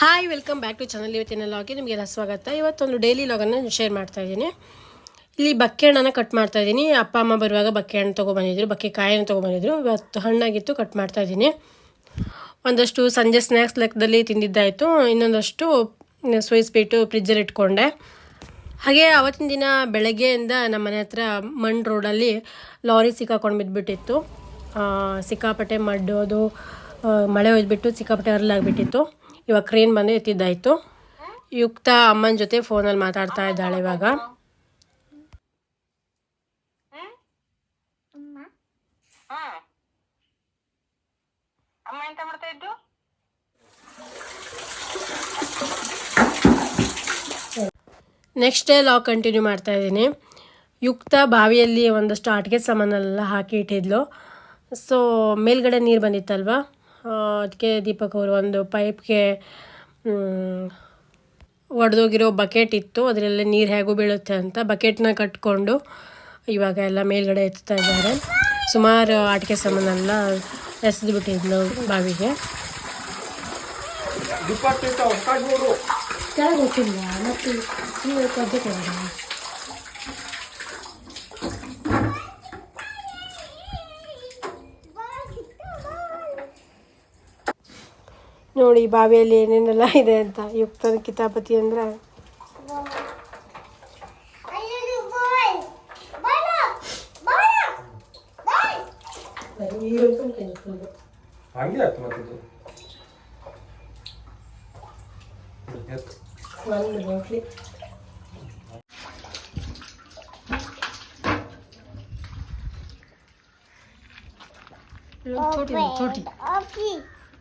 Hi welcome back to channel ಇವತ್ತಿನ ಲಾಗಿ ನಿಮಗೆಲ್ಲ ಸ್ವಾಗತ. ಇವತ್ತೊಂದು ಡೈಲಿ ಲಾಗನ್ನು ಶೇರ್ ಮಾಡ್ತಾ ಇದ್ದೀನಿ. ಇಲ್ಲಿ ಬಕ್ಕೆ ಹಣ್ಣನ್ನು ಕಟ್ ಮಾಡ್ತಾ ಇದ್ದೀನಿ. ಅಪ್ಪ, ಅಮ್ಮ ಬರುವಾಗ ಬಕ್ಕೆ ಹಣ್ಣು ತೊಗೊಬಂದಿದ್ರು ಬಕ್ಕೆ ಕಾಯನ್ನು ತೊಗೊಬಂದಿದ್ರು ಇವತ್ತು ಹಣ್ಣಾಗಿತ್ತು ಕಟ್ ಮಾಡ್ತಾ ಇದ್ದೀನಿ. ಒಂದಷ್ಟು ಸಂಜೆ ಸ್ನ್ಯಾಕ್ಸ್ ಲೆಕ್ಕದಲ್ಲಿ ತಿಂದಿದ್ದಾಯಿತು. ಇನ್ನೊಂದಷ್ಟು ಸ್ವೀಟ್ ಬಿಟ್ಟು ಫ್ರಿಜ್ಜಲ್ಲಿ ಇಟ್ಕೊಂಡೆ. ಹಾಗೆ ಅವತ್ತಿನ ದಿನ ಬೆಳಗ್ಗೆಯಿಂದ ನಮ್ಮ ಮನೆ ಹತ್ರ ಮಣ್ಣು ರೋಡಲ್ಲಿ ಲಾರಿ ಸಿಕ್ಕಾಕೊಂಡು ಬಿದ್ದುಬಿಟ್ಟಿತ್ತು ಸಿಕ್ಕಾಪಟ್ಟೆ ಮಡ್ಡು ಅದು ಮಳೆ ಒಯ್ದುಬಿಟ್ಟು ಸಿಕ್ಕಾಪಟ್ಟೆ ಹರಲಾಗ್ಬಿಟ್ಟಿತ್ತು ಇವಾಗ ಕ್ರೇನ್ ಬಂದು ಎತ್ತಿದ್ದಾಯಿತು. ಯುಕ್ತ ಅಮ್ಮನ ಜೊತೆ ಫೋನಲ್ಲಿ ಮಾತಾಡ್ತಾ ಇದ್ದಾಳೆ ಇವಾಗ. ಅಮ್ಮ ಎಂತ ಮಾಡ್ತಾ ಇದ್ದು? ನೆಕ್ಸ್ಟ್ ಡೇ ಲಾಗ್ ಕಂಟಿನ್ಯೂ ಮಾಡ್ತಾ ಇದ್ದೀನಿ. ಯುಕ್ತ ಬಾವಿಯಲ್ಲಿ ಒಂದಷ್ಟು ಆಟಿಕೆ ಸಾಮಾನೆಲ್ಲ ಹಾಕಿ ಇಟ್ಟಿದ್ಲು. ಸೊ ಮೇಲ್ಗಡೆ ನೀರು ಬಂದಿತ್ತಲ್ವ? ಅದಕ್ಕೆ ದೀಪಕ್ ಅವರು ಒಂದು ಪೈಪ್ಗೆ ಒಡೆದೋಗಿರೋ ಬಕೆಟ್ ಇತ್ತು. ಅದರಲ್ಲಿ ನೀರು ಹೇಗೂ ಬೀಳುತ್ತೆ ಅಂತ ಬಕೆಟ್ನ ಕಟ್ಕೊಂಡು ಇವಾಗ ಎಲ್ಲ ಮೇಲ್ಗಡೆ ಎತ್ತುತ್ತಾ ಇದ್ದಾರೆ. ಸುಮಾರು ಆಟಿಕೆ ಸಾಮಾನೆಲ್ಲ ಎಸೆದು ಬಿಟ್ಟಿದ್ಲು ಬಾವಿಗೆ ಮತ್ತೆ ನೋಡಿ ಬಾವಿಯಲ್ಲಿ ಏನೇನೆಲ್ಲ ಇದೆ ಅಂತ ಯುಕ್ತನ ಕಿತಾಪತಿ ಅಂದ್ರೆ. ಹಂಗೆ ಆಯ್ತು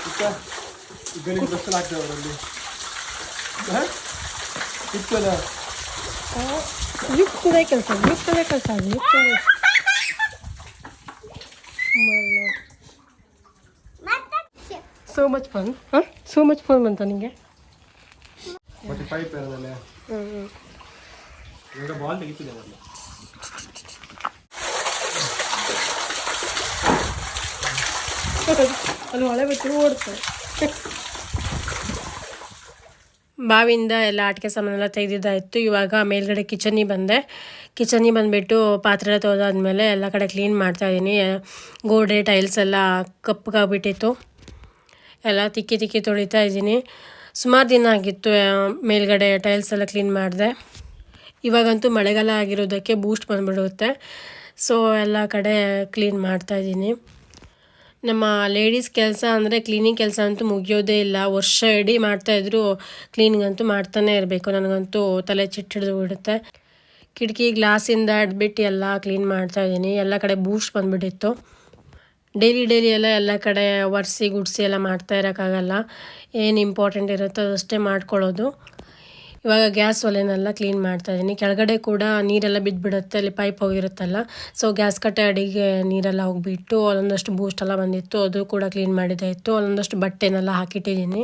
ಇತ್ತ? ಈ ಗಲೀಜು ಬಸ್ಸಲ್ಲಿ ಹಾಕ್ತೇವೆ ಅವರಲ್ಲಿ ಹ? ಇತ್ತಲ್ಲ ಯುಕ್ತದೇ ಕೆಲಸ ಯುಕ್ತದೇ ಕೆಲಸ ಅದು ಯುಕ್ತದೇ ಸೋ ಮಚ್ ಫನ್ ಹಾಂ ಸೋ ಮಚ್ ಫನ್ ಬಂತ ನಿಮಗೆ ಮತ್ತೆ ಪೈಪ್ ಇರೋದಲ್ಲ ಹ್ಞೂ ಈಗ ಬಾಲ್ ತೆಗಿತಿದೆ ಮೊದಲು ಅಲ್ಲಿ ಮಳೆ ಬಿಟ್ಟು ಓಡ್ತಾರೆ ಬಾವಿಯಿಂದ ಎಲ್ಲ ಆಟಿಕೆ ಸಾಮಾನೆಲ್ಲ ತೆಗೆದಿದ್ದಾಯಿತು. ಇವಾಗ ಮೇಲ್ಗಡೆ ಕಿಚನಿಗೆ ಬಂದೆ. ಕಿಚನಿಗೆ ಬಂದುಬಿಟ್ಟು ಪಾತ್ರೆ ತೊಳೆದಾದ್ಮೇಲೆ ಎಲ್ಲ ಕಡೆ ಕ್ಲೀನ್ ಮಾಡ್ತಾಯಿದ್ದೀನಿ ಗೋಡೆ, ಟೈಲ್ಸ್ ಎಲ್ಲ ಕಪ್ಪಗಾಗ್ಬಿಟ್ಟಿತ್ತು. ಎಲ್ಲ ತಿಕ್ಕಿ ತಿಕ್ಕಿ ತೊಳಿತಾ ಇದ್ದೀನಿ. ಸುಮಾರು ದಿನ ಆಗಿತ್ತು ಮೇಲ್ಗಡೆ ಟೈಲ್ಸ್ ಎಲ್ಲ ಕ್ಲೀನ್ ಮಾಡಿದೆ. ಇವಾಗಂತೂ ಮಳೆಗಾಲ ಆಗಿರೋದಕ್ಕೆ ಬೂಸ್ಟ್ ಬಂದುಬಿಡುತ್ತೆ. ಸೊ, ಎಲ್ಲ ಕಡೆ ಕ್ಲೀನ್ ಮಾಡ್ತಾ ಇದ್ದೀನಿ. ನಮ್ಮ ಲೇಡೀಸ್ ಕೆಲಸ ಅಂದರೆ ಕ್ಲೀನಿಂಗ್ ಕೆಲಸ ಅಂತೂ ಮುಗಿಯೋದೇ ಇಲ್ಲ. ವರ್ಷ ಇಡೀ ಮಾಡ್ತಾಯಿದ್ರು ಕ್ಲೀನಿಂಗ್ ಅಂತೂ ಮಾಡ್ತಾನೆ ಇರಬೇಕು. ನನಗಂತೂ ತಲೆ ಚಿಟ್ಟಿಡ್ದು ಬಿಡುತ್ತೆ. ಕಿಟಕಿ ಗ್ಲಾಸಿಂದ ಹಿಡ್ಬಿಟ್ಟು ಎಲ್ಲ ಕ್ಲೀನ್ ಮಾಡ್ತಾ ಇದ್ದೀನಿ. ಎಲ್ಲ ಕಡೆ ಬೂಸ್ಟ್ ಬಂದುಬಿಟ್ಟಿತ್ತು. ಡೈಲಿ ಡೈಲಿ ಎಲ್ಲ ಎಲ್ಲ ಕಡೆ ಒರೆಸಿ, ಗುಡಿಸಿ ಎಲ್ಲ ಮಾಡ್ತಾ ಇರೋಕ್ಕಾಗಲ್ಲ. ಏನು ಇಂಪಾರ್ಟೆಂಟ್ ಇರುತ್ತೋ ಅದಷ್ಟೇ ಮಾಡ್ಕೊಳ್ಳೋದು. ಇವಾಗ ಗ್ಯಾಸ್ ಒಲೆನೆಲ್ಲ ಕ್ಲೀನ್ ಮಾಡ್ತಾ ಇದ್ದೀನಿ ಕೆಳಗಡೆ ಕೂಡ ನೀರೆಲ್ಲ ಬಿದ್ದುಬಿಡುತ್ತೆ ಅಲ್ಲಿ ಪೈಪ್ ಹೋಗಿರುತ್ತಲ್ಲ. ಸೊ ಗ್ಯಾಸ್ ಕಟ್ಟೆ ಅಡಿಗೆ ನೀರೆಲ್ಲ ಹೋಗಿಬಿಟ್ಟು ಅಲ್ಲೊಂದಷ್ಟು ಬೂಸ್ಟ್ ಎಲ್ಲ ಬಂದಿತ್ತು, ಅದು ಕೂಡ ಕ್ಲೀನ್ ಮಾಡಿದ್ದಾಯಿತ್ತು ಅಲ್ಲೊಂದಷ್ಟು ಬಟ್ಟೆನೆಲ್ಲ ಹಾಕಿಟ್ಟಿದ್ದೀನಿ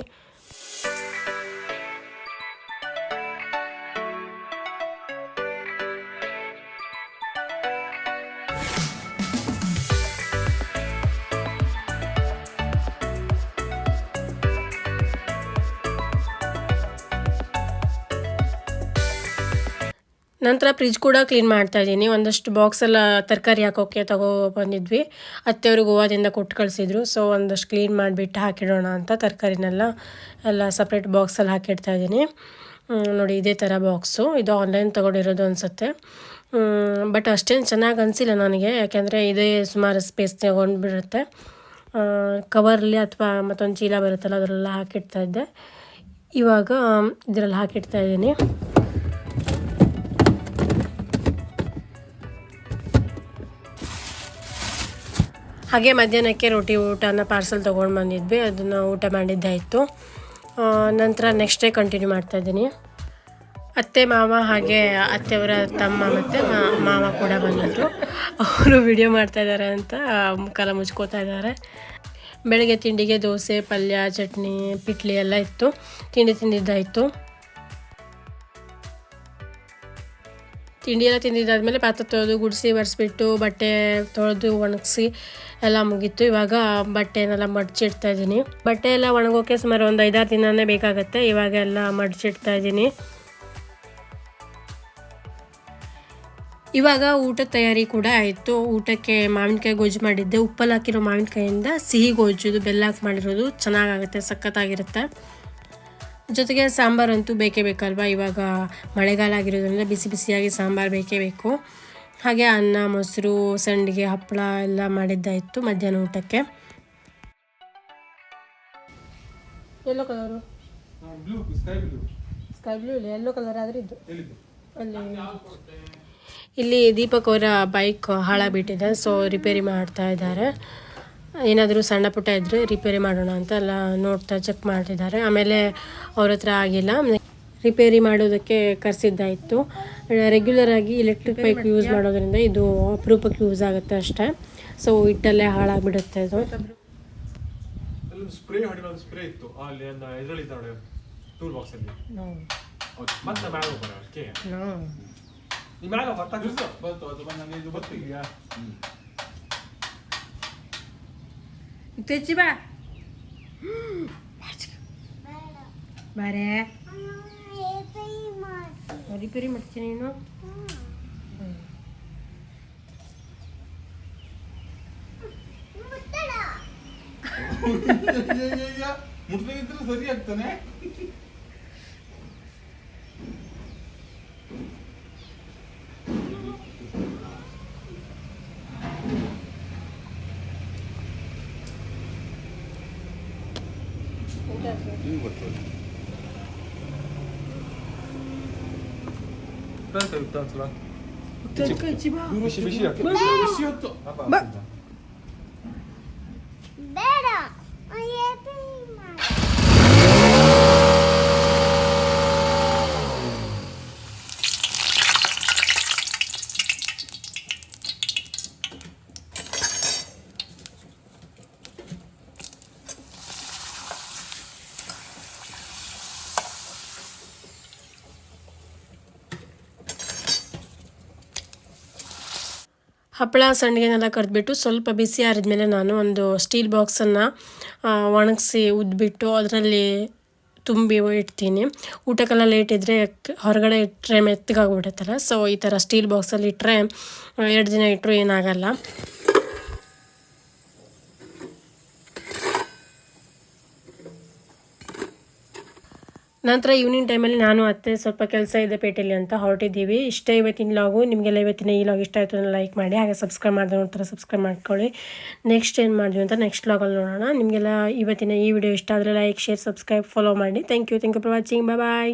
ನಂತರ ಫ್ರಿಜ್ ಕೂಡ ಕ್ಲೀನ್ ಮಾಡ್ತಾ ಇದ್ದೀನಿ. ಒಂದಷ್ಟು ಬಾಕ್ಸ್ ಎಲ್ಲ ತರಕಾರಿ ಹಾಕೋಕ್ಕೆ ತಗೋ ಬಂದಿದ್ವಿ. ಅತ್ತೆಯವರು ಗೋವಾದಿಂದ ಕೊಟ್ಟು ಕಳಿಸಿದ್ರು. ಸೊ ಒಂದಷ್ಟು ಕ್ಲೀನ್ ಮಾಡಿಬಿಟ್ಟು ಹಾಕಿಡೋಣ ಅಂತ ತರಕಾರಿನೆಲ್ಲ ಎಲ್ಲ ಸಪ್ರೇಟ್ ಬಾಕ್ಸಲ್ಲಿ ಹಾಕಿಡ್ತಾ ಇದ್ದೀನಿ. ನೋಡಿ ಇದೇ ಥರ ಬಾಕ್ಸು ಇದು ಆನ್ಲೈನ್ ತೊಗೊಂಡಿರೋದು ಅನಿಸುತ್ತೆ. ಬಟ್ ಅಷ್ಟೇನು ಚೆನ್ನಾಗಿ ಅನಿಸಿಲ್ಲ ನನಗೆ. ಯಾಕೆಂದರೆ ಇದೇ ಸುಮಾರು ಸ್ಪೇಸ್ ತಗೊಂಡ್ಬಿಡುತ್ತೆ. ಕವರಲ್ಲಿ ಅಥವಾ ಮತ್ತೊಂದು ಚೀಲ ಬರುತ್ತಲ್ಲ ಅದರಲ್ಲ ಹಾಕಿಡ್ತಾ ಇದ್ದೆ. ಇವಾಗ, ಇದರಲ್ಲಿ ಹಾಕಿಡ್ತಾ ಇದ್ದೀನಿ. ಹಾಗೆ ಮಧ್ಯಾಹ್ನಕ್ಕೆ ರೊಟ್ಟಿ ಊಟನ ಪಾರ್ಸಲ್ ತೊಗೊಂಡು ಬಂದಿದ್ವಿ, ಅದನ್ನು ಊಟ ಮಾಡಿದ್ದಾಯಿತು ನಂತರ ನೆಕ್ಸ್ಟ್ ಡೇ ಕಂಟಿನ್ಯೂ ಮಾಡ್ತಾ ಇದ್ದೀನಿ. ಅತ್ತೆ, ಮಾವ ಹಾಗೆ ಅತ್ತೆಯವರ ತಮ್ಮ ಮತ್ತು ಮಾವ ಕೂಡ ಬಂದಿದ್ದರು ಅವರು ವಿಡಿಯೋ ಮಾಡ್ತಾ ಇದ್ದಾರೆ ಅಂತ ಮುಖಾಲ ಮುಚ್ಕೋತಾ ಇದ್ದಾರೆ ಬೆಳಗ್ಗೆ ತಿಂಡಿಗೆ ದೋಸೆ, ಪಲ್ಯ, ಚಟ್ನಿ ಪಿಟ್ಲಿ ಎಲ್ಲ ಇತ್ತು. ತಿಂಡಿ ತಿಂದಿದ್ದಾಯಿತು. ತಿಂಡಿ ಎಲ್ಲ ತಿಂದಿದ್ದಾದ್ಮೇಲೆ ಪಾತ್ರೆ ತೊಳೆದು, ಗುಡಿಸಿ, ಒರೆಸ್ಬಿಟ್ಟು, ಬಟ್ಟೆ ತೊಳೆದು ಒಣಗಿಸಿ ಎಲ್ಲ ಮುಗೀತು. ಇವಾಗ ಬಟ್ಟೆನೆಲ್ಲ ಮಡ್ಚಿಡ್ತಾ ಇದ್ದೀನಿ. ಬಟ್ಟೆ ಎಲ್ಲ ಒಣಗೋಕೆ ಸುಮಾರು ಒಂದು ಐದಾರು ದಿನನೇ ಬೇಕಾಗುತ್ತೆ. ಇವಾಗ ಎಲ್ಲ ಮಡ್ಚಿಡ್ತಾ ಇದ್ದೀನಿ. ಇವಾಗ ಊಟ ತಯಾರಿ ಕೂಡ ಆಯಿತು. ಊಟಕ್ಕೆ ಮಾವಿನಕಾಯಿ ಗೊಜ್ಜು ಮಾಡಿದ್ದೆ. ಉಪ್ಪಲ್ಲಿ ಹಾಕಿರೋ ಮಾವಿನಕಾಯಿಂದ ಸಿಹಿ ಗೊಜ್ಜುದು, ಬೆಲ್ಲ ಹಾಕಿ ಮಾಡಿರೋದು ಚೆನ್ನಾಗಾಗುತ್ತೆ, ಸಖತ್ತಾಗಿರುತ್ತೆ. ಜೊತೆಗೆ ಸಾಂಬಾರಂತೂ ಬೇಕೇ ಬೇಕಲ್ವಾ? ಇವಾಗ ಮಳೆಗಾಲ ಆಗಿರೋದ್ರಿಂದ ಬಿಸಿ ಬಿಸಿಯಾಗಿ ಸಾಂಬಾರು ಬೇಕೇ ಬೇಕು. ಹಾಗೆ ಅನ್ನ ಮೊಸರು ಸಂಡಿಗೆ ಹಪ್ಪಳ ಎಲ್ಲ ಮಾಡಿದ್ದಾಯಿತು ಮಧ್ಯಾಹ್ನ ಊಟಕ್ಕೆ. ಎಲ್ಲೋ ಕಲರು ಸ್ಕೈ ಬ್ಲೂ ಇಲ್ಲ ಎಲ್ಲೋ ಕಲರ್ ಆದರೆ ಇದು ಅಲ್ಲಿ ಇಲ್ಲಿ ದೀಪಕ್ ಅವರ ಬೈಕ್ ಹಾಳಾಗಿಬಿಟ್ಟಿದೆ ಸೊ ರಿಪೇರಿ ಮಾಡ್ತಾ ಇದ್ದಾರೆ. ಏನಾದರೂ ಸಣ್ಣ ಪುಟ್ಟ ಇದ್ದರೆ ರಿಪೇರಿ ಮಾಡೋಣ ಅಂತ ಎಲ್ಲ ನೋಡ್ತಾ ಚೆಕ್ ಮಾಡ್ತಿದ್ದಾರೆ. ಆಮೇಲೆ ಅವ್ರ ಹತ್ರ ಆಗಿಲ್ಲ. ರಿಪೇರಿ ಮಾಡೋದಕ್ಕೆ ಕರೆಸಿದ್ದಾಯಿತು. ರೆಗ್ಯುಲರ್ ಆಗಿ ಎಲೆಕ್ಟ್ರಿಕ್ ಪೈಪ್ ಯೂಸ್ ಮಾಡೋದ್ರಿಂದ ಇದು ಅಪರೂಪಕ್ಕೆ ಯೂಸ್ ಆಗುತ್ತೆ ಅಷ್ಟೇ. ಸೊ ಇಟ್ಟಲ್ಲೇ ಹಾಳಾಗ್ಬಿಡುತ್ತೆ ಸ್ಪ್ರೇ ಇತ್ತು. ಅಲ್ಲಿ ಒಂದು ಇದರಲ್ಲಿ ನೋಡಿ ಟೂಲ್ ಬಾಕ್ಸ್ ಅಲ್ಲಿ. ಮತ್ತೆ ಮ್ಯಾಗ ಬರ ಅದಕ್ಕೆ. ಈ ಮ್ಯಾಗ ಹೊತ್ತಾಗಿರ್ತು ಬಂತು ಅದು ಬಂದು ನನಗೆ ಇದು ಗೊತ್ತಿಲ್ಲ ತೆಚ್ಚಿ ಬಾ. ಬಾರೇ. ರಿಪೇರಿ ಮಾಡ್ತೀನಿ ನೀನು ಮುಟ್ಲಿದ್ರೆ ಸರಿ ಆಗ್ತಾನೆ 있다니까 있다 들어. 그 집아. 루시 루시야. 루시야 또. 뭐? ಹಪ್ಪಳ ಸಂಡಿಗೆನೆಲ್ಲ ಕರೆದ್ಬಿಟ್ಟು ಸ್ವಲ್ಪ ಬಿಸಿ ಆರಿದ್ಮೇಲೆ ನಾನು ಒಂದು ಸ್ಟೀಲ್ ಬಾಕ್ಸನ್ನು ಒಣಗಿಸಿ ಉದ್ಬಿಟ್ಟು ಅದರಲ್ಲಿ ತುಂಬಿ ಇಡ್ತೀನಿ. ಊಟಕ್ಕೆಲ್ಲ ಲೇಟ್ ಇದ್ದರೆ ಹೊರಗಡೆ ಇಟ್ಟರೆ ಮೆತ್ತಗಾಗ್ಬಿಡುತ್ತಲ್ಲ ಸೊ ಈ ಥರ ಸ್ಟೀಲ್ ಬಾಕ್ಸಲ್ಲಿ ಇಟ್ಟರೆ ಎರಡು ದಿನ ಇಟ್ಟರು ಏನಾಗಲ್ಲ. ನಂತರ ಈವ್ನಿಂಗ್ ಟೈಮಲ್ಲಿ ನಾನು ಅತ್ತೆ ಸ್ವಲ್ಪ ಕೆಲಸ ಇದೆ ಪೇಟೆಯಲ್ಲಿ ಅಂತ ಹೊರಟಿದ್ದೀವಿ. ಇಷ್ಟೇ ಇವತ್ತಿನ ಲಾಗು ನಿಮಗೆಲ್ಲ ಇವತ್ತಿನ ಈ ಲಾಗ್ ಇಷ್ಟ ಆಯಿತು ಲೈಕ್ ಮಾಡಿ, ಹಾಗೆ ಸಬ್ಸ್ಕ್ರೈಬ್ ಮಾಡಿದ್ರೆ ನೋಡ್ತಾರೆ ಸಬ್ಸ್ಕ್ರೈಬ್ ಮಾಡ್ಕೊಳ್ಳಿ. ನೆಕ್ಸ್ಟ್ ಏನು ಮಾಡಿದ್ವಿ ಅಂತ ನೆಕ್ಸ್ಟ್ ಲಾಗಲ್ಲಿ ನೋಡೋಣ. ನಿಮಗೆಲ್ಲ ಇವತ್ತಿನ ಈ ವಿಡಿಯೋ ಇಷ್ಟ ಆದರೆ ಲೈಕ್ ಶೇರ್ ಸಬ್ಸ್ಕ್ರೈಬ್ ಫಾಲೋ ಮಾಡಿ. Thank you thank you for watching bye